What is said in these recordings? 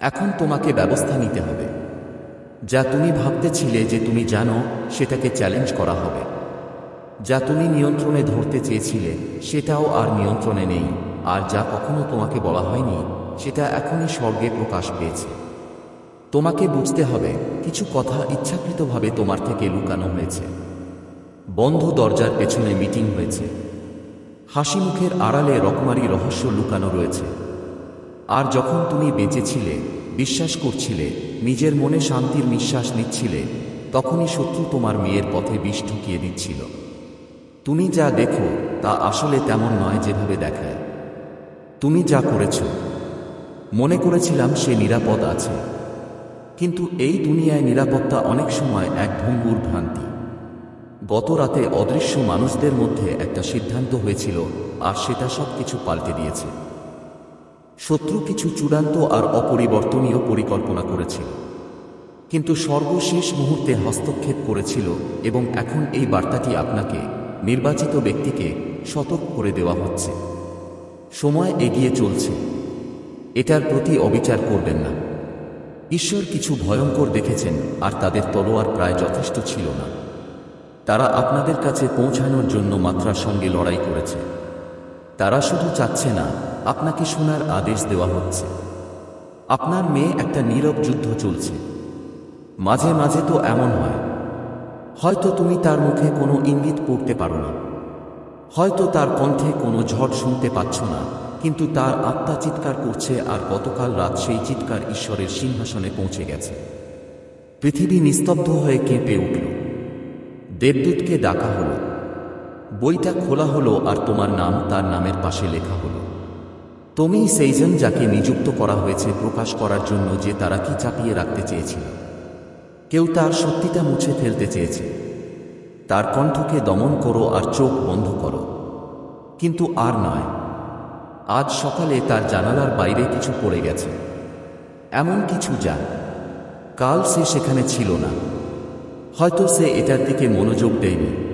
এখন তোমাকে ব্যবস্থা নিতে হবে। যা তুমি ভাবতেছিলে যে তুমি জানো, সেটাকে চ্যালেঞ্জ করা হবে। যা তুমি নিয়ন্ত্রণে ধরতে চেয়েছিলে, সেটাও আর নিয়ন্ত্রণে নেই। আর যা কখনো তোমাকে বলা হয়নি, সেটা এখনই স্বর্গে প্রকাশ পেয়েছে। তোমাকে বুঝতে হবে, কিছু কথা ইচ্ছাকৃতভাবে তোমার থেকে লুকানো হয়েছে। বন্ধ দরজার পেছনে মিটিং হয়েছে। হাসি মুখের আড়ালে রকমারি রহস্য লুকানো রয়েছে। আর যখন তুমি বেঁচেছিলে, বিশ্বাস করছিলে, নিজের মনে শান্তির নিঃশ্বাস নিচ্ছিলে, তখনই শত্রু তোমার মেয়ের পথে বিষ ঢুকিয়ে দিচ্ছিল। তুমি যা দেখো, তা আসলে তেমন নয় যেভাবে দেখায়। তুমি যা করেছ, মনে করেছিলাম সে নিরাপদ আছে। কিন্তু এই দুনিয়ায় নিরাপত্তা অনেক সময় এক ভঙ্গুর ভ্রান্তি। গত রাতে অদৃশ্য মানুষদের মধ্যে একটা সিদ্ধান্ত হয়েছিল, আর সেটা সব কিছু পাল্টে দিয়েছে। শত্রু কিছু চূড়ান্ত আর অপরিবর্তনীয় পরিকল্পনা করেছিল। কিন্তু সর্বশেষ মুহূর্তে হস্তক্ষেপ করেছিল এবং এখন এই বার্তাটি আপনাকে, নির্বাচিত ব্যক্তিকে সতর্ক করে দেওয়া হচ্ছে। সময় এগিয়ে চলছে। এটার প্রতি অবিচার করবেন না। ঈশ্বর কিছু ভয়ঙ্কর দেখেছেন আর তাদের তলোয়ার প্রায় যথেষ্ট ছিল না। তারা আপনাদের কাছে পৌঁছানোর জন্য মাত্রার সঙ্গে লড়াই করেছে। তারা শুধু চাচ্ছে না আপনাকে শোনার আদেশ দেওয়া হচ্ছে। আপনার মেয়ে একটা নীরব যুদ্ধ চলছে। মাঝে মাঝে তো এমন হয়। হয়তো তুমি তার মুখে কোনো ইঙ্গিত পড়তে পারো না। হয়তো তার কণ্ঠে কোনো ঝড় শুনতে পাচ্ছ না, কিন্তু তার আত্মা চিৎকার করছে আর গতকাল রাত সেই চিৎকার ঈশ্বরের সিংহাসনে পৌঁছে গেছে। পৃথিবী নিস্তব্ধ হয়ে কেঁপে উঠল। দেবদূতকে ডাকা হলো। বইটা খোলা হলো আর তোমার নাম তার নামের পাশে লেখা হলো। তুমি সেইজন যাকে নিযুক্ত করা হয়েছে প্রকাশ করার জন্য যে তারা কি চাপিয়ে রাখতে চেয়েছিল। কেউ তার সত্যিটা মুছে ফেলতে চেয়েছে। তার কণ্ঠকে দমন করো আর চোখ বন্ধ করো। কিন্তু আর নয়। আজ সকালে তার জানালার বাইরে কিছু পড়ে গেছে। এমন কিছু যা কাল সে সেখানে ছিল না। হয়তো সে এটার দিকে মনোযোগ দেয়নি।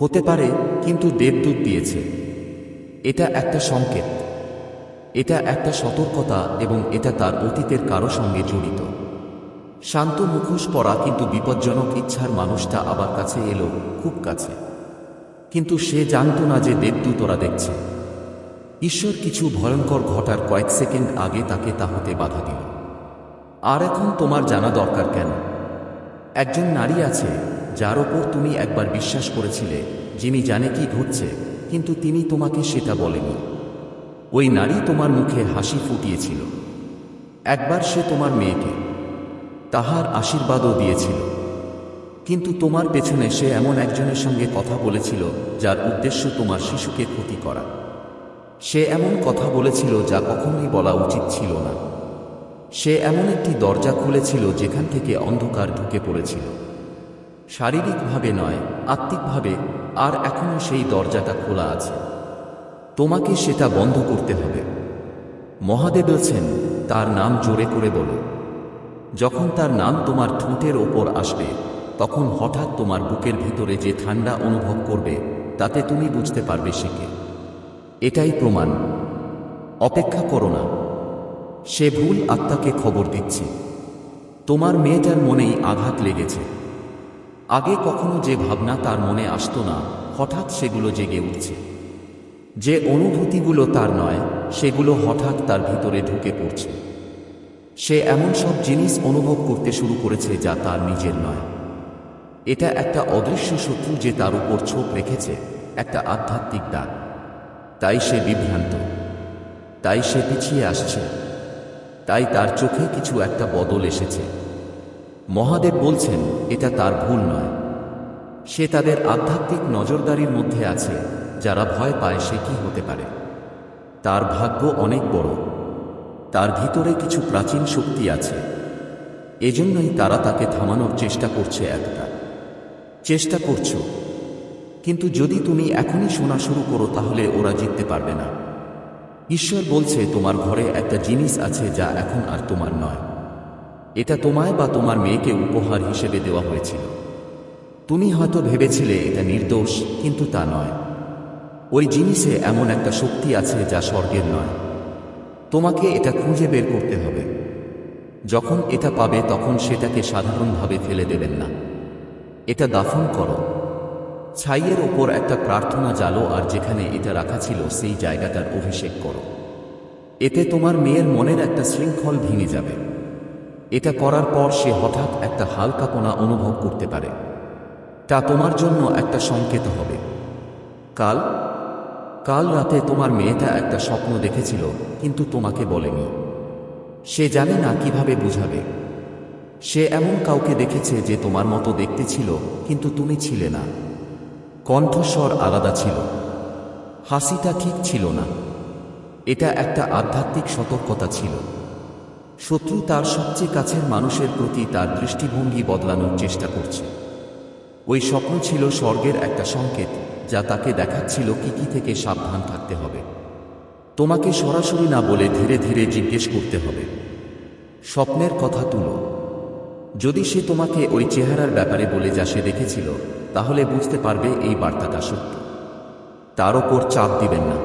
হতে পারে, কিন্তু দেবদূত দিয়েছে। এটা একটা সংকেত। এটা একটা সতর্কতা এবং এটা তার অতীতের কারও সঙ্গে জড়িত। শান্ত মুখোশ পরা কিন্তু বিপজ্জনক ইচ্ছার মানুষটা আবার কাছে এলো, খুব কাছে। কিন্তু সে জানত না যে দেবদূত ওরা দেখছে। ঈশ্বর কিছু ভয়ঙ্কর ঘটার কয়েক সেকেন্ড আগে তাকে তা হতে বাধা দিল। আর এখন তোমার জানা দরকার কেন? একজন নারী আছে, যার ওপর তুমি একবার বিশ্বাস করেছিলে, যিনি জানে কি ঘটছে, কিন্তু তিনি তোমাকে সেটা বলেনি। ওই নারী তোমার মুখে হাসি ফুটিয়েছিল। একবার সে তোমার মেয়েকে তাহার আশীর্বাদও দিয়েছিল। কিন্তু তোমার পেছনে সে এমন একজনের সঙ্গে কথা বলেছিল, যার উদ্দেশ্য তোমার শিশুকে ক্ষতি করা। সে এমন কথা বলেছিল যা কখনোই বলা উচিত ছিল না। সে এমন একটি দরজা খুলেছিল যেখান থেকে অন্ধকার ঢুকে পড়েছিল। শারীরিকভাবে নয়, আত্মিকভাবে, আর এখনও সেই দরজাটা খোলা আছে। তোমাকে সেটা বন্ধ করতে হবে। মহাদেব বলছেন, তার নাম জোরে করে বলো। যখন তার নাম তোমার ঠোঁটের ওপর আসবে, তখন হঠাৎ তোমার বুকের ভিতরে যে ঠান্ডা অনুভব করবে, তাতে তুমি বুঝতে পারবে সে কে। এটাই প্রমাণ। অপেক্ষা করো না। সে ভুল আত্মাকে খবর দিচ্ছে। তোমার মেয়েটার মনেই আঘাত লেগেছে। আগে কখনো যে ভাবনা তার মনে আসতো না, হঠাৎ সেগুলো জেগে উঠছে। যে অনুভূতিগুলো তার নয়, সেগুলো হঠাৎ তার ভিতরে ঢুকে পড়ছে। সে এমন সব জিনিস অনুভব করতে শুরু করেছে যা তার নিজের নয়। এটা একটা অদৃশ্য শত্রু যে তার উপর ছোপ রেখেছে, একটা আধ্যাত্মিক দাগ। তাই সে বিভ্রান্ত। তাই সে পিছিয়ে আসছে। তাই তার চোখে কিছু একটা বদল এসেছে। মহাদেব বলছেন, এটা তার ভুল নয়। সে তাদের আধ্যাত্মিক নজরদারির মধ্যে আছে। যারা ভয় পায় সে কি হতে পারে? তার ভাগ্য অনেক বড়। তার ভিতরে কিছু প্রাচীন শক্তি আছে। এজন্যই তারা তাকে থামানোর চেষ্টা করছে একটা। চেষ্টা করছ। কিন্তু যদি তুমি এখনই শোনা শুরু করো, তাহলে ওরা জিততে পারবে না। ঈশ্বর বলছে, তোমার ঘরে একটা জিনিস আছে যা এখন আর তোমার নয়। এটা তোমায় বা তোমার মেয়েকে উপহার হিসেবে দেওয়া হয়েছিল। তুমি হয়তো ভেবেছিলে এটা নির্দোষ, কিন্তু তা নয়। ওই জিনিসে এমন একটা শক্তি আছে যা স্বর্গের নয়। তোমাকে এটা খুঁজে বের করতে হবে। যখন এটা পাবে, তখন সেটাকে সাধারণভাবে ফেলে দেবেন না। এটা দাফন করো। ছাইয়ের ওপর একটা প্রার্থনা জালো আর যেখানে এটা রাখা ছিল, সেই জায়গাটার অভিষেক করো। এতে তোমার মেয়ের মনের একটা শৃঙ্খল ভেঙে যাবে। এটা করার পর সে হঠাৎ একটা হালকা হালকাপনা অনুভব করতে পারে। তা তোমার জন্য একটা সংকেত হবে। কাল কাল রাতে তোমার মেয়েটা একটা স্বপ্ন দেখেছিল, কিন্তু তোমাকে বলেনি। সে জানে না কীভাবে বুঝাবে। সে এমন কাউকে দেখেছে যে তোমার মতো দেখতে ছিল, কিন্তু তুমি ছিলে না। কণ্ঠস্বর আলাদা ছিল। হাসিটা ঠিক ছিল না। এটা একটা আধ্যাত্মিক সতর্কতা ছিল। শত্রু তার সবচেয়ে কাছের মানুষের প্রতি তার দৃষ্টিভঙ্গি বদলানোর চেষ্টা করছে। ওই স্বপ্ন ছিল স্বর্গের একটা সংকেত। যা তাকে দেখাচ্ছিল কি কি থেকে সাবধান থাকতে হবে। তোমাকে সরাসরি না বলে ধীরে ধীরে জিজ্ঞেস করতে হবে। স্বপ্নের কথা তুলো। যদি সে তোমাকে ওই চেহারার ব্যাপারে বলে যা সে দেখেছিল, তাহলে বুঝতে পারবে এই বার্তাটা সত্য। তার ওপর চাপ দিবেন না।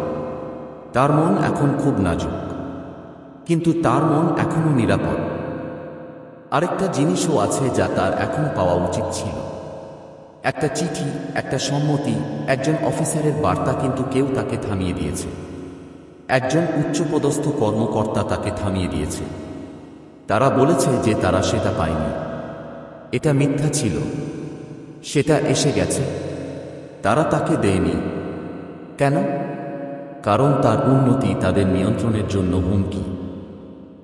তার মন এখন খুব নাজুক। কিন্তু তার মন এখনও নিরাপদ। আরেকটা জিনিসও আছে যা তার এখন পাওয়া উচিত ছিল। একটা চিঠি, একটা সম্মতি, একজন অফিসারের বার্তা কিন্তু কেউ তাকে থামিয়ে দিয়েছে। একজন উচ্চপদস্থ কর্মকর্তা তাকে থামিয়ে দিয়েছে। তারা বলেছে যে তারা সেটা পায়নি। এটা মিথ্যা ছিল। সেটা এসে গেছে। তারা তাকে দেয়নি। কেন? কারণ তার উন্নতি তাদের নিয়ন্ত্রণের জন্য হুমকি।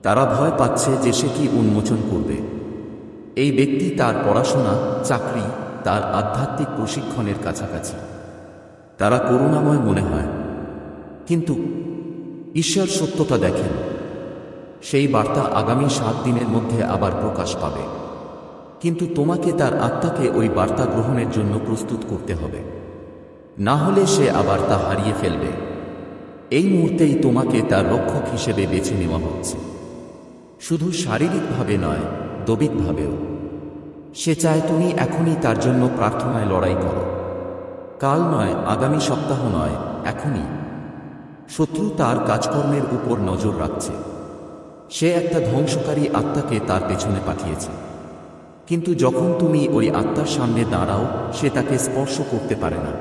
তারা ভয় পাচ্ছে যে সে কি উন্মোচন করবে। এই ব্যক্তি তার পড়াশোনা, চাকরি তার আধ্যাত্মিক প্রশিক্ষণের কাছাকাছি। তারা করুণাময় মনে হয়। কিন্তু ঈশ্বর সত্যতা দেখেন। সেই বার্তা আগামী সাত দিনের মধ্যে আবার প্রকাশ পাবে। কিন্তু তোমাকে তার আত্মাকে ওই বার্তা গ্রহণের জন্য প্রস্তুত করতে হবে। না হলে সে আবার তা হারিয়ে ফেলবে। এই মুহূর্তেই তোমাকে তার রক্ষক হিসেবে বেছে নেওয়া হচ্ছে। শুধু শারীরিকভাবে নয়, দবিকভাবেও। সে চায় তুমি এখনই তার জন্য প্রার্থনায় লড়াই করো। কাল নয়, আগামী সপ্তাহ নয়, এখনই। শত্রু তার কাজকর্মের উপর নজর রাখছে। সে একটা ধ্বংসকারী আত্মাকে তার পেছনে পাঠিয়েছে। কিন্তু যখন তুমি ওই আত্মার সামনে দাঁড়াও, সে তাকে স্পর্শ করতে পারে না।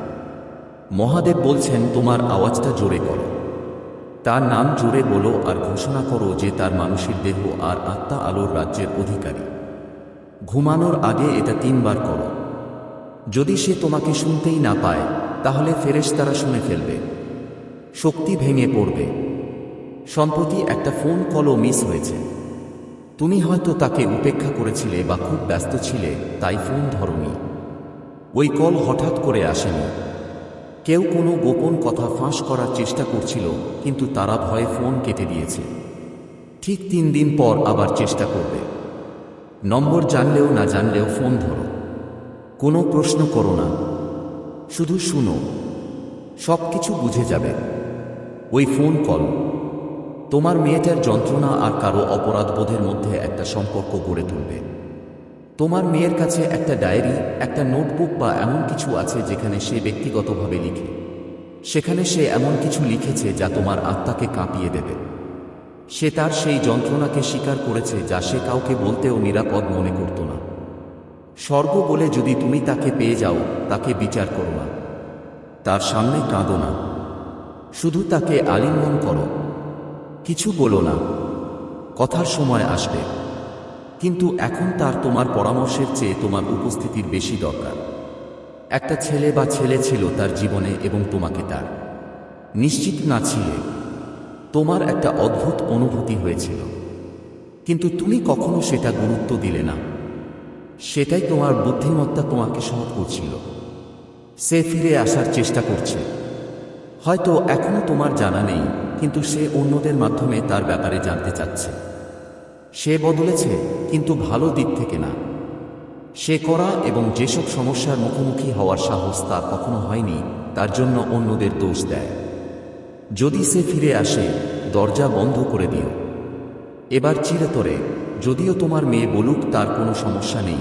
মহাদেব বলছেন, তোমার আওয়াজটা জোরে করো। তার নাম জোরে বলো আর ঘোষণা করো যে তার মানুষের দেহ আর আত্মা আলোর রাজ্যের অধিকারী। ঘুমানোর আগে এটা তিনবার করো। যদি সে তোমাকে শুনতেই না পায়, তাহলে ফেরেশতারা শুনে ফেলবে। শক্তি ভেঙে পড়বে। সম্প্রতি একটা ফোন কলও মিস হয়েছে। তুমি হয়তো তাকে উপেক্ষা করেছিলে বা খুব ব্যস্ত ছিলে, তাই ফোন ধরনি। ওই কল হঠাৎ করে আসেনি। কেউ কোনো গোপন কথা ফাঁস করার চেষ্টা করছিল, কিন্তু তারা ভয়ে ফোন কেটে দিয়েছে। ঠিক তিন দিন পর আবার চেষ্টা করবে। নম্বর জানলেও না জানলেও ফোন ধরো। কোনো প্রশ্ন করো না। শুধু শুনো। সব কিছু বুঝে যাবে। ওই ফোন কল। তোমার মেয়েটার যন্ত্রণা আর কারও অপরাধবোধের মধ্যে একটা সম্পর্ক গড়ে তুলবে। তোমার মেয়ের কাছে একটা ডায়েরি, একটা নোটবুক বা এমন কিছু আছে যেখানে সে ব্যক্তিগতভাবে লিখে। সেখানে সে এমন কিছু লিখেছে যা তোমার আত্মাকে কাঁপিয়ে দেবে। সে তার সেই যন্ত্রণাকে স্বীকার করেছে যা সে কাউকে বলতেও নিরাপদ মনে করত না। স্বর্গ বলে যদি তুমি তাকে পেয়ে যাও, তাকে বিচার করো না। তার সামনে কাঁদো না। শুধু তাকে আলিঙ্গন করো। কিছু বলো না। কথার সময় আসবে। কিন্তু এখন তার তোমার পরামর্শের চেয়ে তোমার উপস্থিতির বেশি দরকার। একটা ছেলে বা ছেলে ছিল তার জীবনে এবং তোমাকে তার। নিশ্চিত না ছিলে। তোমার একটা অদ্ভুত অনুভূতি হয়েছিল। কিন্তু তুমি কখনো সেটা গুরুত্ব দিলে না। সেটাই তোমার বুদ্ধিমত্তা তোমাকে সহ করছিল। সে ফিরে আসার চেষ্টা করছে। হয়তো এখনও তোমার জানা নেই, কিন্তু সে অন্যদের মাধ্যমে তার ব্যাপারে জানতে চাচ্ছে। সে বদলেছে, কিন্তু ভালো দিক থেকে না। সে করা এবং যেসব সমস্যার মুখোমুখি হওয়ার সাহস তার কখনো হয়নি, তার জন্য অন্যদের দোষ দেয়। যদি সে ফিরে আসে, দরজা বন্ধ করে দিও। এবার চিরতরে, যদিও তোমার মেয়ে বলুক তার কোনো সমস্যা নেই,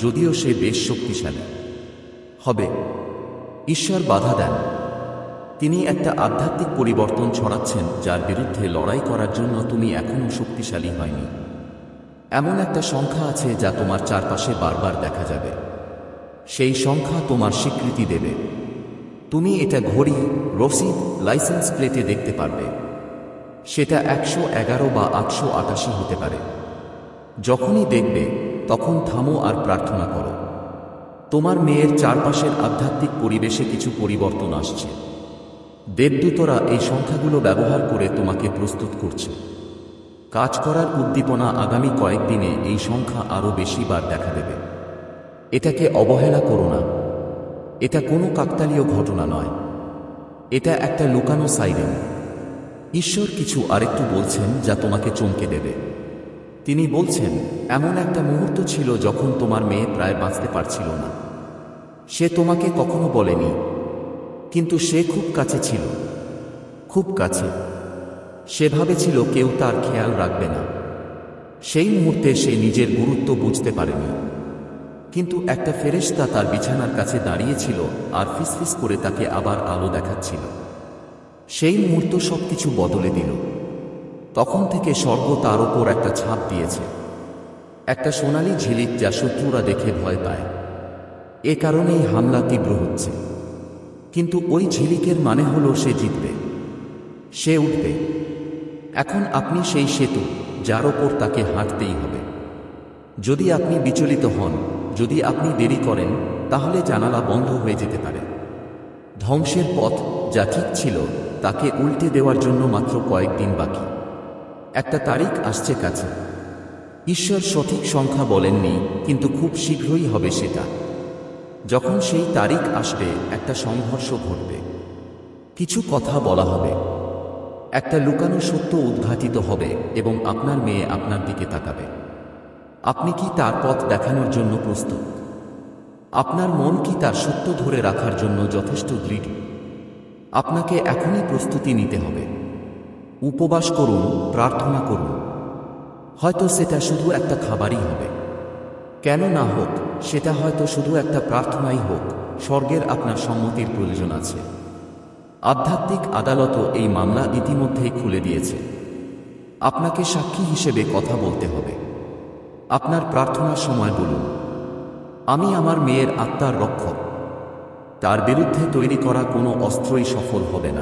যদিও সে বেশ শক্তিশালী। হবে। ঈশ্বর বাধা দেন। তিনি একটা আধ্যাত্মিক পরিবর্তন ছড়াচ্ছেন, যার বিরুদ্ধে লড়াই করার জন্য তুমি এখনও শক্তিশালী হয়নি। এমন একটা সংখ্যা আছে যা তোমার চারপাশে বারবার দেখা যাবে। সেই সংখ্যা তোমার স্বীকৃতি দেবে। তুমি এটা ঘড়ি, রসিদ, লাইসেন্স প্লেটে দেখতে পারবে। সেটা একশো এগারো বা আটশো আটাশি হতে পারে। যখনই দেখবে, তখন থামো আর প্রার্থনা করো। তোমার মেয়ের চারপাশের আধ্যাত্মিক পরিবেশে কিছু পরিবর্তন আসছে। দেবদূতরা এই সংখ্যাগুলো ব্যবহার করে তোমাকে প্রস্তুত করছে। কাজ করার উদ্দীপনা আগামী কয়েকদিনে এই সংখ্যা আরও বেশি বার দেখা দেবে। এটাকে অবহেলা করো না। এটা কোনো কাকতালীয় ঘটনা নয়। এটা একটা লুকানো সাইরেন। ঈশ্বর কিছু আরেকটু বলছেন যা তোমাকে চমকে দেবে। তিনি বলছেন, এমন একটা মুহূর্ত ছিল যখন তোমার মেয়ে প্রায় বাঁচতে পারছিল না। সে তোমাকে কখনো বলেনি, কিন্তু সে খুব কাছে ছিল। খুব কাছে। সে ভাবেছিল কেউ তার খেয়াল রাখবে না। সেই মুহূর্তে সে নিজের গুরুত্ব বুঝতে পারেনি। কিন্তু একটা ফেরেশতা তার বিছানার কাছে দাঁড়িয়েছিল আর ফিসফিস করে তাকে আবার আলো দেখাচ্ছিল। সেই মুহূর্ত সবকিছু বদলে দিল। তখন থেকে স্বর্গ তার ওপর একটা ছাপ দিয়েছে। একটা সোনালি ঝিলিক যা শত্রুরা দেখে ভয় পায়। এ কারণেই হামলা তীব্র হচ্ছে। কিন্তু ওই ঝিলিকের মানে হলো সে জিতবে। সে উঠবে। এখন আপনি সেই সেতু, যার ওপর তাকে হাঁটতেই হবে। যদি আপনি বিচলিত হন যদি আপনি দেরি করেন, তাহলে জানালা বন্ধ হয়ে যেতে পারে। ধ্বংসের পথ যা ঠিক ছিল, তাকে উল্টে দেওয়ার জন্য মাত্র কয়েকদিন বাকি। একটা তারিখ আসছে কাছে। ঈশ্বর সঠিক সংখ্যা বলেননি, কিন্তু খুব শীঘ্রই হবে সেটা। যখন সেই তারিখ আসবে, একটা সংঘর্ষ ঘটবে। কিছু কথা বলা হবে। একটা লুকানো সত্য উদ্ঘাটিত হবে এবং আপনার মেয়ে আপনার দিকে তাকাবে। আপনি কি তার পথ দেখানোর জন্য প্রস্তুত? আপনার মন কি তার সত্য ধরে রাখার জন্য যথেষ্ট দৃঢ়? আপনাকে এখনই প্রস্তুতি নিতে হবে। উপবাস করুন, প্রার্থনা করুন। হয়তো সেটা শুধু একটা খাবারই হবে। কেন না হোক, সেটা হয়তো শুধু একটা প্রার্থনাই হোক, স্বর্গের আপনার সম্মতির প্রয়োজন আছে। আধ্যাত্মিক আদালতও এই মামলা ইতিমধ্যেই খুলে দিয়েছে। আপনাকে সাক্ষী হিসেবে কথা বলতে হবে। আপনার প্রার্থনার সময় বলুন। আমি আমার মেয়ের আত্মার রক্ষক। তার বিরুদ্ধে তৈরি করা কোনো অস্ত্রই সফল হবে না।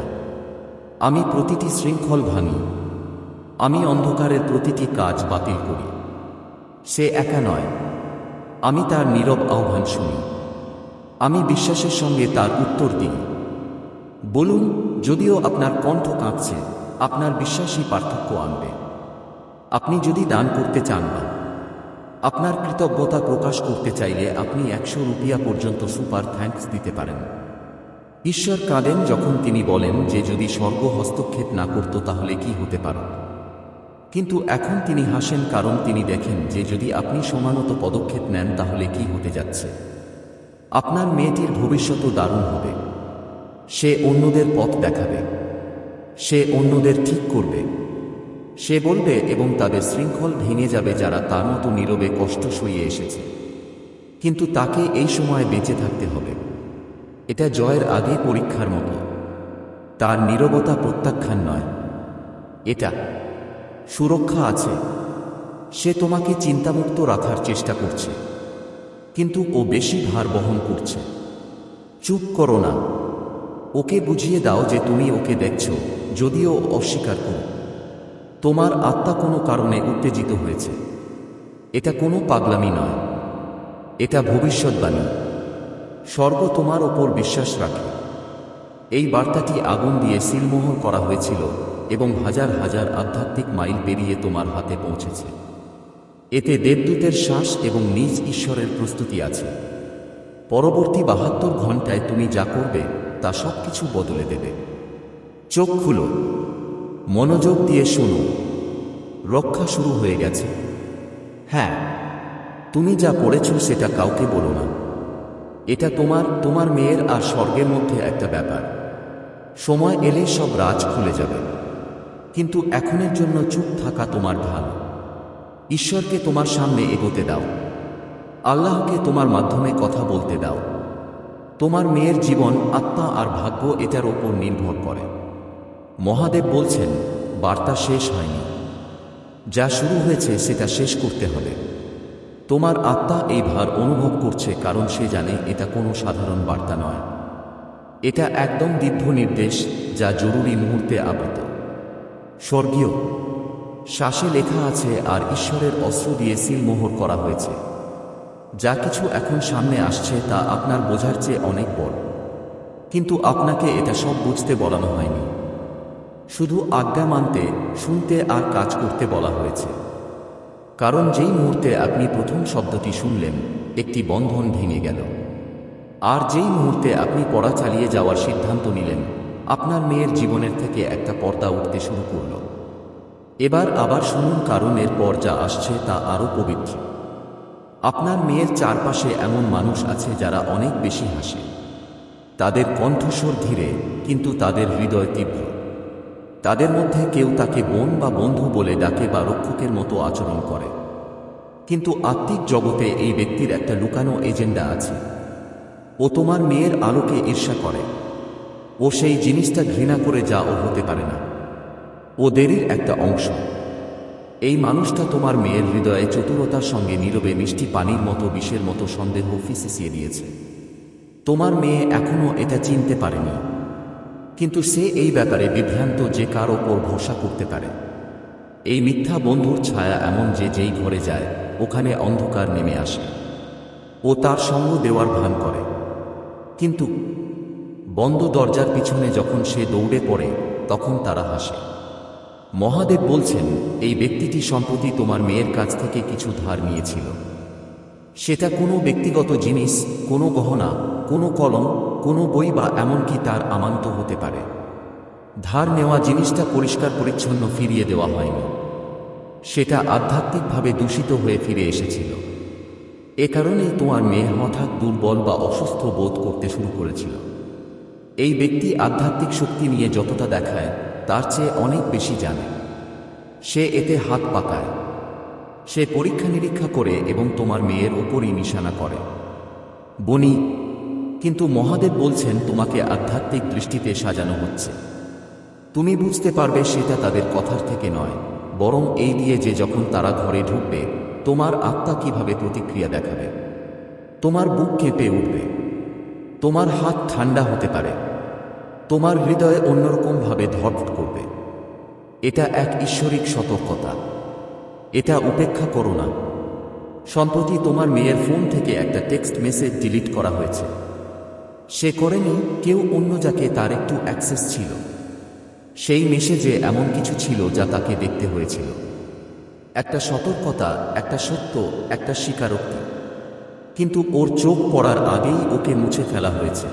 আমি প্রতিটি শৃঙ্খল ভাঙি। আমি অন্ধকারের প্রতিটি কাজ বাতিল করি। সে একা নয়। আমি তার নীরব আহ্বান শুনি। আমি বিশ্বাসের সঙ্গে তার উত্তর দিই। বলুন, যদিও আপনার কণ্ঠ কাঁপছে, আপনার বিশ্বাসই পার্থক্য আনবে। আপনি যদি দান করতে চান না আপনার কৃতজ্ঞতা প্রকাশ করতে চাইলে আপনি একশো রুপিয়া পর্যন্ত সুপার থ্যাঙ্কস দিতে পারেন। ঈশ্বর কাঁদেন যখন তিনি বলেন যে যদি স্বর্গ হস্তক্ষেপ না করত তাহলে কি হতে পারত কিন্তু এখন তিনি হাসেন কারণ তিনি দেখেন যে যদি আপনি সমানত পদক্ষেপ নেন তাহলে কি হতে যাচ্ছে। আপনার মেয়েটির ভবিষ্যৎও দারুণ হবে। সে অন্যদের পথ দেখাবে। সে অন্যদের ঠিক করবে। সে বলবে এবং তাদের শৃঙ্খল ভেঙে যাবে যারা তার মতো নীরবে কষ্ট সইয়ে এসেছে। কিন্তু তাকে এই সময় বেঁচে থাকতে হবে। এটা জয়ের আগে পরীক্ষার মতো। তার নীরবতা প্রত্যাখ্যান নয়। এটা সুরক্ষা আছে। সে তোমাকে চিন্তামুক্ত রাখার চেষ্টা করছে। কিন্তু ও বেশি ভার বহন করছে। চুপ করো না। ওকে বুঝিয়ে দাও যে তুমি ওকে দেখছ, যদিও অস্বীকার করো। তোমার আত্মা কোনো কারণে উত্তেজিত হয়েছে। এটা কোনো পাগলামি নয়। এটা ভবিষ্যৎবাণী। স্বর্গ তোমার ওপর বিশ্বাস রাখে। এই বার্তাটি আগুন দিয়ে সিলমোহর করা হয়েছিল এবং হাজার হাজার আধ্যাত্মিক মাইল পেরিয়ে তোমার হাতে পৌঁছেছে। এতে দেবদূতের শ্বাস এবং নিজ ঈশ্বরের প্রস্তুতি আছে। পরবর্তী বাহাত্তর ঘন্টায় তুমি যা করবে, তা সব কিছু বদলে দেবে। চোখ খুলো। মনোযোগ দিয়ে শোনো। রক্ষা শুরু হয়ে গেছে। হ্যাঁ তুমি যা পড়েছ সেটা কাউকে বলো না। এটা তোমার তোমার মেয়ের আর স্বর্গের মধ্যে একটা ব্যাপার। সময় এলে সব রাজ খুলে যাবে। কিন্তু এখনের জন্য চুপ থাকা তোমার ভালো ঈশ্বরকে তোমার সামনে এগোতে দাও। আল্লাহকে তোমার মাধ্যমে কথা বলতে দাও। তোমার মেয়ের জীবন আত্মা আর ভাগ্য এটার ওপর নির্ভর করে। মহাদেব বলছেন, বার্তা শেষ হয়নি। যা শুরু হয়েছে সেটা শেষ করতে হবে। তোমার আত্মা এই ভার অনুভব করছে কারণ সে জানে এটা কোনো সাধারণ বার্তা নয়। এটা একদম দীর্ঘ নির্দেশ যা জরুরি মুহূর্তে আবৃত। স্বর্গীয়, শ্বাসে লেখা আছে আর ঈশ্বরের অস্ত্র দিয়ে সিলমোহর করা হয়েছে। যা কিছু এখন সামনে আসছে তা আপনার বোঝার চেয়ে অনেক বড়। কিন্তু আপনাকে এটা সব বুঝতে বলানো হয়নি। শুধু আজ্ঞা মানতে, শুনতে আর কাজ করতে বলা হয়েছে। কারণ যেই মুহূর্তে আপনি প্রথম শব্দটি শুনলেন, একটি বন্ধন ভেঙে গেল। আর যেই মুহূর্তে আপনি পড়া চালিয়ে যাওয়ার সিদ্ধান্ত নিলেন, আপনার মেয়ের জীবনের থেকে একটা পর্দা উঠতে শুরু করল। এবার আবার শুনুন কারণ এরপর যা আসছে তা আরও পবিত্র। আপনার মেয়ের চারপাশে এমন মানুষ আছে যারা অনেক বেশি হাসে। তাদের কণ্ঠস্বর ধীরে, কিন্তু তাদের হৃদয় তীব্র। তাদের মধ্যে কেউ তাকে বোন বা বন্ধু বলে ডাকে বা রক্ষকের মতো আচরণ করে। কিন্তু আত্মিক জগতে এই ব্যক্তির একটা লুকানো এজেন্ডা আছে। ও তোমার মেয়ের আলোকে ঈর্ষা করে। ও সেই জিনিসটা ঘৃণা করে যা ও হতে পারে না। ও দেরির একটা অংশ। এই মানুষটা তোমার মেয়ের হৃদয়ে চতুরতার সঙ্গে নীরবে মিষ্টি পানির মতো, বিষের মতো সন্দেহ ফিসিসিয়ে দিয়েছে। তোমার মেয়ে এখনও এটা চিনতে পারেনি। কিন্তু সে এই ব্যাপারে বিভ্রান্ত যে কার ওপর ভরসা করতে পারে। এই মিথ্যা বন্ধুর ছায়া এমন যে যেই ঘরে যায়, ওখানে অন্ধকার নেমে আসে। ও তার সঙ্গ দেওয়ার ভান করে। কিন্তু বন্ধ দরজার পিছনে যখন সে দৌড়ে পড়ে, তখন তারা হাসে। মহাদেব বলছেন, এই ব্যক্তিটি সম্প্রতি তোমার মেয়ের কাছ থেকে কিছু ধার নিয়েছিল। সেটা কোনো ব্যক্তিগত জিনিস, কোনো গহনা কোনো কলম, কোনো বই বা এমনকি তার আমান্ত হতে পারে। ধার নেওয়া জিনিসটা পরিষ্কার পরিচ্ছন্ন ফিরিয়ে দেওয়া হয়নি। সেটা আধ্যাত্মিকভাবে দূষিত হয়ে ফিরে এসেছিল। এ কারণেই তোমার মেয়ে হঠাৎ দুর্বল বা অসুস্থ বোধ করতে শুরু করেছিল। এই ব্যক্তি আধ্যাত্মিক শক্তি নিয়ে যতটা দেখায়, তার চেয়ে অনেক বেশি জানে। সে এতে হাত পাকায়। সে পরীক্ষা নিরীক্ষা করে এবং তোমার মেয়ের ওপরই নিশানা করে। বনি কিন্তু মহাদেব বলছেন, তোমাকে আধ্যাত্মিক দৃষ্টিতে সাজানো হচ্ছে। তুমি বুঝতে পারবে সেটা তাদের কথার থেকে নয়। বরং এই দিয়ে যে যখন তারা ঘরে ঢুকবে, তোমার আত্মা কীভাবে প্রতিক্রিয়া দেখাবে? তোমার বুক কেঁপে উঠবে। তোমার হাত ঠান্ডা হতে পারে। তোমার হৃদয়ে অন্যরকমভাবে ধরফট করবে। এটা এক ঈশ্বরিক সতর্কতা। এটা উপেক্ষা করো না। সম্প্রতি তোমার মেয়ের ফোন থেকে একটা টেক্সট মেসেজ ডিলিট করা হয়েছে। সে করেনি, কেউ অন্য যাকে তার একটু অ্যাক্সেস ছিল। সেই মেসেজে এমন কিছু ছিল যা তাকে দেখতে হয়েছিল। একটা সতর্কতা, একটা সত্য, একটা স্বীকারোক্তি। কিন্তু ওর চোখ পড়ার আগেই ওকে মুছে ফেলা হয়েছে।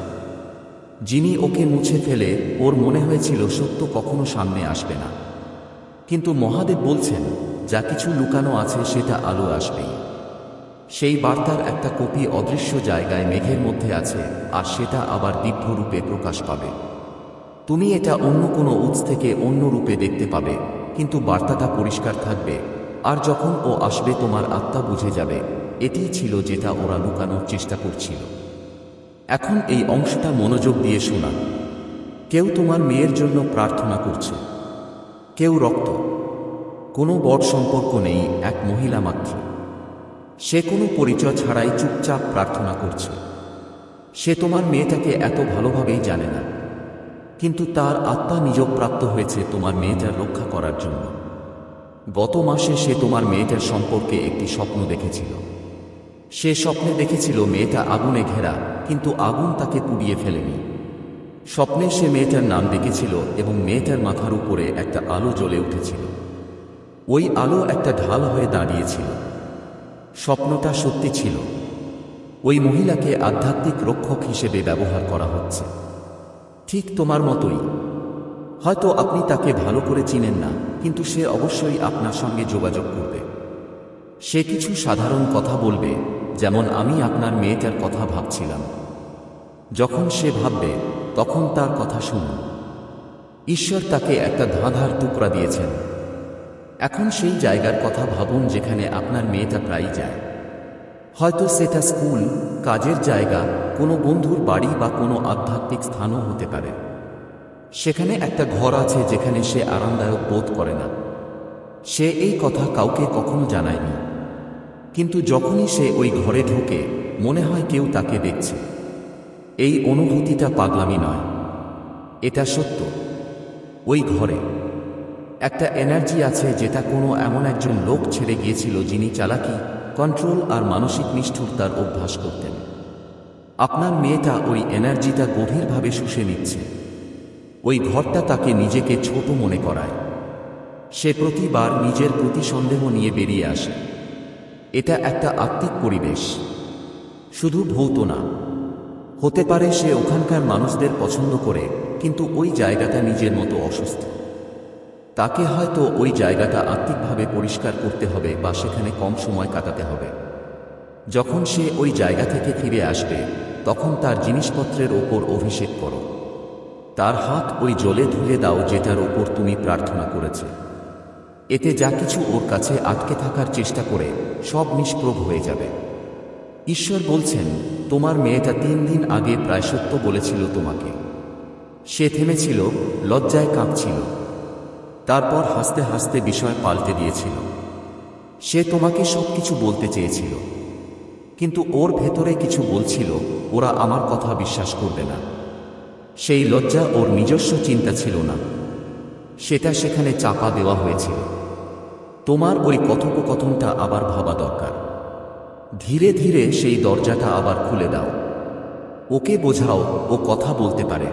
যিনি ওকে মুছে ফেলে, ওর মনে হয়েছিল সত্য কখনো সামনে আসবে না। কিন্তু মহাদেব বলছেন, যা কিছু লুকানো আছে, সেটা আলো আসবেই। সেই বার্তার একটা কপি অদৃশ্য জায়গায় মেঘের মধ্যে আছে, আর সেটা আবার দিব্য রূপে প্রকাশ পাবে। তুমি এটা অন্য কোনো উৎস থেকে অন্য রূপে দেখতে পাবে, কিন্তু বার্তাটা পরিষ্কার থাকবে, আর যখন ও আসবে তোমার আত্মা বুঝে যাবে এটিই ছিল যেটা ওরা লুকানোর চেষ্টা করছিল। এখন এই অংশটা মনোযোগ দিয়ে শোনা। কেউ তোমার মেয়ের জন্য প্রার্থনা করছে। কেউ রক্ত। কোনো বড় সম্পর্ক নেই, এক মহিলা মাত্র। সে কোনো পরিচয় ছাড়াই চুপচাপ প্রার্থনা করছে। সে তোমার মেয়েটাকে এত ভালোভাবেই জানে না। কিন্তু তার আত্মা নিযোগ প্রাপ্ত হয়েছে তোমার মেয়েটার রক্ষা করার জন্য। গত মাসে সে তোমার মেয়েটার সম্পর্কে একটি স্বপ্ন দেখেছিল। সে স্বপ্নে দেখেছিল মেয়েটা আগুনে ঘেরা, কিন্তু আগুন তাকে পুড়িয়ে ফেলেনি। স্বপ্নে সে মেয়েটার নাম ডেকেছিল এবং মেয়েটার মাথার উপরে একটা আলো জ্বলে উঠেছিল। ওই আলো একটা ঢাল হয়ে দাঁড়িয়েছিল। স্বপ্নটা সত্যি ছিল। ওই মহিলাকে আধ্যাত্মিক রক্ষক হিসেবে ব্যবহার করা হচ্ছে। ঠিক তোমার মতোই। হয়তো আপনি তাকে ভালো করে চিনেন না, কিন্তু সে অবশ্যই আপনার সঙ্গে যোগাযোগ করবে। সে কিছু সাধারণ কথা বলবে, যেমন আমি আপনার মেয়েটার কথা ভাবছিলাম। যখন সে ভাববে, তখন তার কথা শুনুন। ঈশ্বর তাকে একটা ধাঁধার টুকরা দিয়েছেন। এখন সেই জায়গার কথা ভাবুন যেখানে আপনার মেয়েটা প্রায় যায়। হয়তো সেটা স্কুল, কাজের জায়গা, কোনো বন্ধুর বাড়ি বা কোনো আধ্যাত্মিক স্থানও হতে পারে। সেখানে একটা ঘর আছে যেখানে সে আরামদায়ক বোধ করে না। সে এই কথা কাউকে কখনো জানায়নি। কিন্তু যখনই সে ওই ঘরে ঢোকে, মনে হয় কেউ তাকে দেখছে। এই অনুভূতিটা পাগলামি নয়। এটা সত্য। ওই ঘরে একটা এনার্জি আছে যেটা কোনো এমন একজন লোক ছেড়ে গিয়েছিল যিনি চালাকি কন্ট্রোল আর মানসিক নিষ্ঠুরতার অভ্যাস করতেন। আপনার মেয়েটা ওই এনার্জিটা গভীরভাবে শুষে নিচ্ছে। ওই ঘরটা তাকে নিজেকে ছোট মনে করায়। সে প্রতিবার নিজের প্রতি সন্দেহ নিয়ে বেরিয়ে আসে। এটা একটা আত্মিক পরিবেশ। শুধু ভৌত না, হতে পারে সে ওখানকার মানুষদের পছন্দ করে, কিন্তু ওই জায়গাটা নিজের মতো অসুস্থ। তাকে হয়তো ওই জায়গাটা আত্মিকভাবে পরিষ্কার করতে হবে বা সেখানে কম সময় কাটাতে হবে। যখন সে ওই জায়গা থেকে ফিরে আসবে, তখন তার জিনিসপত্রের ওপর অভিষেক করো। তার হাত ওই জলে ধুয়ে দাও যেটার ওপর তুমি প্রার্থনা করেছে। এতে যা কিছু ওর কাছে আটকে থাকার চেষ্টা করে, সব নিষ্প্রভ হয়ে যাবে। ঈশ্বর বলছেন, তোমার মেয়েটা তিন দিন আগে প্রায় সত্য বলেছিল তোমাকে। সে থেমেছিল, লজ্জায় কাঁপছিল। তারপর হাসতে হাসতে বিষয় পাল্টে দিয়েছিল। সে তোমাকে সব কিছু বলতে চেয়েছিল। কিন্তু ওর ভেতরে কিছু বলছিল, ওরা আমার কথা বিশ্বাস করবে না। সেই লজ্জা ওর নিজস্ব চিন্তা ছিল না। সেটা সেখানে চাপা দেওয়া হয়েছিল। তোমার ওই কথোপকথনটা আবার ভাবা দরকার। ধীরে ধীরে সেই দরজাটা আবার খুলে দাও। ওকে বোঝাও, ও কথা বলতে পারে।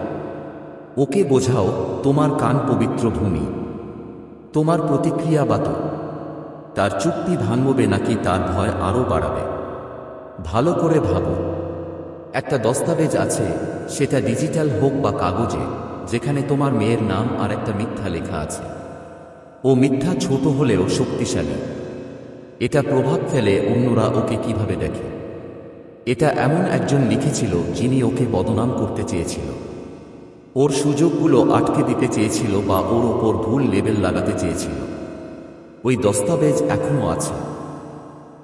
ওকে বোঝাও, তোমার কান পবিত্র ভূমি। তোমার প্রতিক্রিয়া বাত তার চুক্তি ভাঙবে নাকি তার ভয় আরও বাড়াবে? ভালো করে ভাবো। একটা দস্তাবেজ আছে, সেটা ডিজিটাল হোক বা কাগজে, যেখানে তোমার মেয়ের নাম আর একটা মিথ্যা লেখা আছে। ও মিথ্যা ছোট হলেও শক্তিশালী। এটা প্রভাব ফেলে অন্যরা ওকে কীভাবে দেখে? এটা এমন একজন লিখেছিল যিনি ওকে বদনাম করতে চেয়েছিল। ওর সুযোগগুলো আটকে দিতে চেয়েছিল বা ওর ওপর ভুল লেবেল লাগাতে চেয়েছিল। ওই দস্তাবেজ এখনও আছে।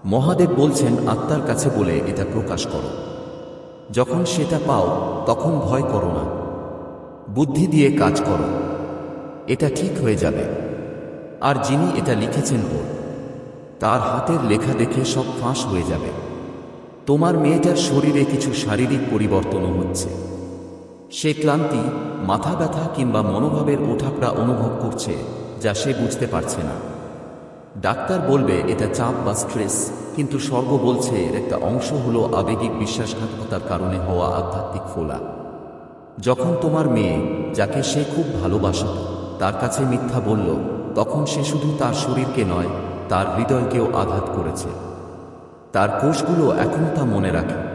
মহাদেব বলছেন, আত্মার কাছে বলে এটা প্রকাশ করো। যখন সেটা পাও, তখন ভয় করো না। বুদ্ধি দিয়ে কাজ করো। এটা ঠিক হয়ে যাবে। আর যিনি এটা লিখেছেন ওর, তার হাতের লেখা দেখে সব ফাঁস হয়ে যাবে। তোমার মেয়েটার শরীরে কিছু শারীরিক পরিবর্তনও হচ্ছে। সে ক্লান্তি, মাথা ব্যথা কিংবা মনোভাবের ওঠাপড়া অনুভব করছে, যা সে বুঝতে পারছে না। ডাক্তার বলবে, এটা চাপ বা স্ট্রেস। কিন্তু স্বর্গ বলছে, এর একটা অংশ হলো আবেগিক বিশ্বাসঘাতকতার কারণে হওয়া আধ্যাত্মিক ফোলা। যখন তোমার মেয়ে, যাকে সে খুব ভালোবাসত তার কাছে মিথ্যা বলল, তখন সে শুধু তার শরীরকে নয়, তার হৃদয়কেও আঘাত করেছে। তার কোষগুলো এখনও তা মনে রাখে।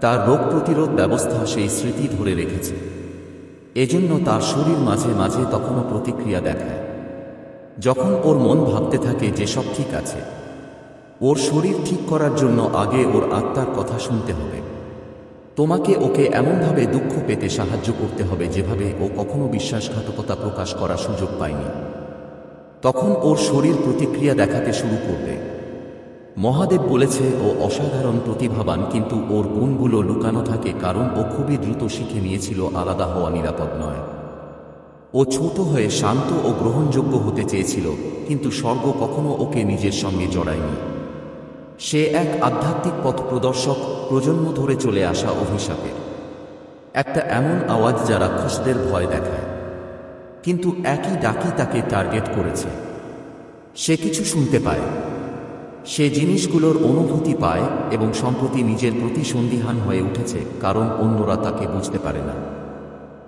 তার রোগ প্রতিরোধ ব্যবস্থা সেই স্মৃতি ধরে রেখেছে। এজন্য তার শরীর মাঝে মাঝে তখনও প্রতিক্রিয়া দেখায়। যখন ওর মন ভাবতে থাকে যে সব ঠিক আছে, ওর শরীর ঠিক করার জন্য আগে ওর আত্মার কথা শুনতে হবে। তোমাকে ওকে এমনভাবে দুঃখ পেতে সাহায্য করতে হবে যেভাবে ও কখনো বিশ্বাসঘাতকতা প্রকাশ করার সুযোগ পায়নি। তখন ওর শরীর প্রতিক্রিয়া দেখাতে শুরু করবে। মহাদেব বলেছে, ও অসাধারণ প্রতিভাবান, কিন্তু ওর গুণগুলো লুকানো থাকে কারণ ও খুবই দ্রুত শিখে নিয়েছিল আলাদা হওয়া নিরাপদ নয়। ও ছোট হয়ে শান্ত ও গ্রহণযোগ্য হতে চেয়েছিল, কিন্তু স্বর্গ কখনো ওকে নিজের সঙ্গে জড়ায়নি। সে এক আধ্যাত্মিক পথ প্রদর্শক, প্রজন্ম ধরে চলে আসা অভিশাপের। একটা এমন আওয়াজ যা রাক্ষসদের ভয় দেখায়। কিন্তু একই ডাকি তাকে টার্গেট করেছে। সে কিছু শুনতে পায়। সে জিনিসগুলোর অনুভূতি পায় এবং সম্প্রতি নিজের প্রতি সন্দিহান হয়ে উঠেছে, কারণ অন্যরা তাকে বুঝতে পারে না।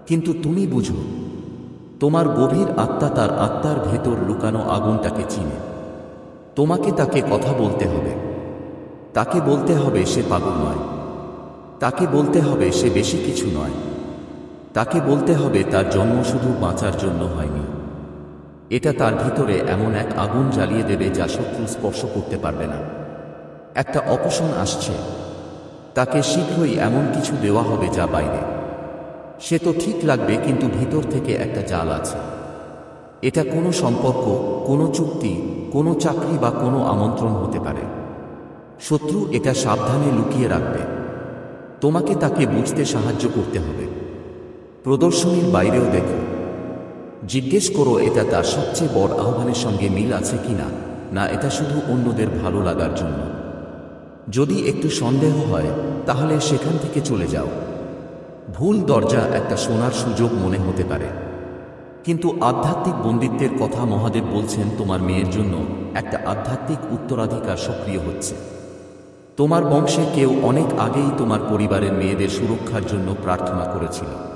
কিন্তু তুমি বুঝো, তোমার গভীর আত্মা তার আত্মার ভেতর লুকানো আগুনটাকে চিনে। তোমাকে তাকে কথা বলতে হবে। তাকে বলতে হবে সে পাগল নয়। তাকে বলতে হবে সে বেশি কিছু নয়। তাকে বলতে হবে তার জন্ম শুধু বাঁচার জন্য হয়নি। এটা তার ভিতরে এমন এক আগুন জ্বালিয়ে দেবে যা শত্রু স্পর্শ করতে পারবে না। একটা অপশন আসছে। তাকে শীঘ্রই এমন কিছু দেওয়া হবে যা বাইরে। সে তো ঠিক লাগবে, কিন্তু ভিতর থেকে একটা জাল আছে। এটা কোনো সম্পর্ক, কোনো চুক্তি, কোনো চাকরি বা কোনো আমন্ত্রণ হতে পারে। শত্রু এটা সাবধানে লুকিয়ে রাখবে। তোমাকে তাকে বুঝতে সাহায্য করতে হবে। প্রদর্শনীর বাইরেও দেখো। জিজ্ঞেস করো, এটা তার সবচেয়ে বড় আহ্বানের সঙ্গে মিল আছে কিনা? না, এটা শুধু অন্যদের ভালো লাগার জন্য। যদি একটু সন্দেহ হয়, তাহলে সেখান থেকে চলে যাও। ভুল দরজা একটা শোনার সুযোগ মনে হতে পারে। কিন্তু আধ্যাত্মিক বন্দিত্বের কথা মহাদেব বলছেন, তোমার মেয়ের জন্য একটা আধ্যাত্মিক উত্তরাধিকার সক্রিয় হচ্ছে। তোমার বংশে কেউ অনেক আগেই তোমার পরিবারের মেয়েদের সুরক্ষার জন্য প্রার্থনা করেছিল।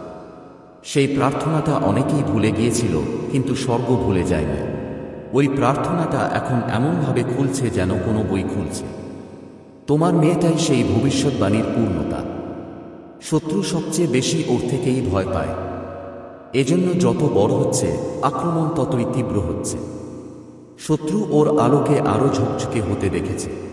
সেই প্রার্থনাটা অনেকেই ভুলে গিয়েছিল, কিন্তু স্বর্গ ভুলে যায়নি। ওই প্রার্থনাটা এখন এমনভাবে খুলছে যেন কোনো বই খুলছে। তোমার মেয়েটাই সেই ভবিষ্যৎবাণীর পূর্ণতা। শত্রু সবচেয়ে বেশি ওর থেকেই ভয় পায়। এজন্য যত বড় হচ্ছে, আক্রমণ ততই তীব্র হচ্ছে। শত্রু ওর আলোকে আরও ঝকঝকে হতে দেখেছে।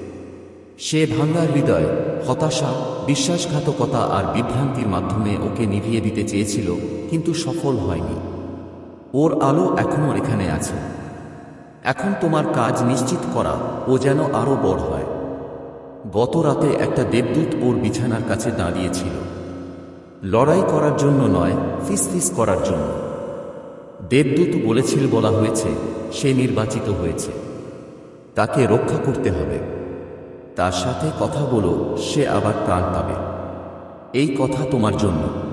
সে ভাঙ্গা হৃদয়, হতাশা, বিশ্বাসঘাতকতা আর বিভ্রান্তির মাধ্যমে ওকে নিভিয়ে দিতে চেয়েছিল, কিন্তু সফল হয়নি। ওর আলো এখনও এখানে আছে। এখন তোমার কাজ নিশ্চিত করা ও যেন আরও বড় হয়। গত রাতে একটা দেবদূত ওর বিছানার কাছে দাঁড়িয়েছিল। লড়াই করার জন্য নয়, ফিসফিস করার জন্য। দেবদূত বলেছিল বলা হয়েছে, সে নির্বাচিত হয়েছে। তাকে রক্ষা করতে হবে। তার সাথে কথা বলো সে আবার প্রাণ পাবে। এই কথা তোমার জন্য।